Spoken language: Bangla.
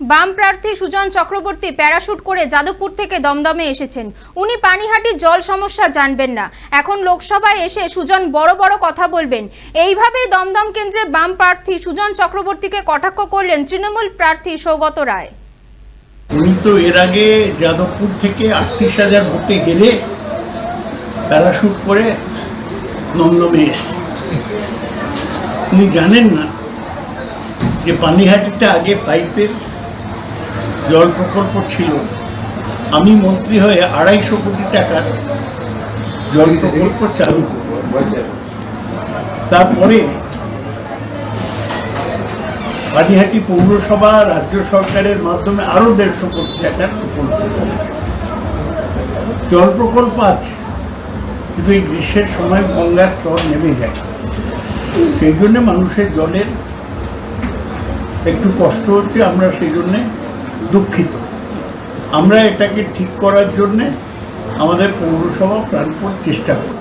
বাম প্রার্থী সুজন চক্রবর্তী প্যারাশুট করে যাদবপুর থেকে দমদমে এসেছেন। উনি পানিহাটির জল সমস্যা জানবেন না। এখন লোকসভায় এসে সুজন বড় বড় কথা বলবেন। এইভাবেই দমদম কেন্দ্রে বাম প্রার্থী সুজন চক্রবর্তীকে কটাক্ষ করলেন তৃণমূল প্রার্থী সৌগত রায়। উনি তো এর আগে যাদবপুর থেকে আটত্রিশ হাজার ভোটে গেলে প্যারাশুট করে নন্দমে এসছে উনি জানেন না যে পানিহাটিতে আগে পাইপের জল প্রকল্প ছিল। আমি মন্ত্রী হয়ে আড়াইশো কোটি টাকার জল প্রকল্প চালু তারপরে পানিহাটি পৌরসভা, রাজ্য সরকারের মাধ্যমে আরও দেড়শো কোটি টাকার প্রকল্প জল প্রকল্প আছে, কিন্তু এই গ্রীষ্মের সময় গঙ্গার স্তর নেমে যায়। সেই জন্যে মানুষের জলের একটু কষ্ট হচ্ছে, আমরা সেই জন্যে দুঃখিত। আমরা এটাকে ঠিক করার জন্যে আমাদের পৌরসভা প্রাণপণ চেষ্টা করব।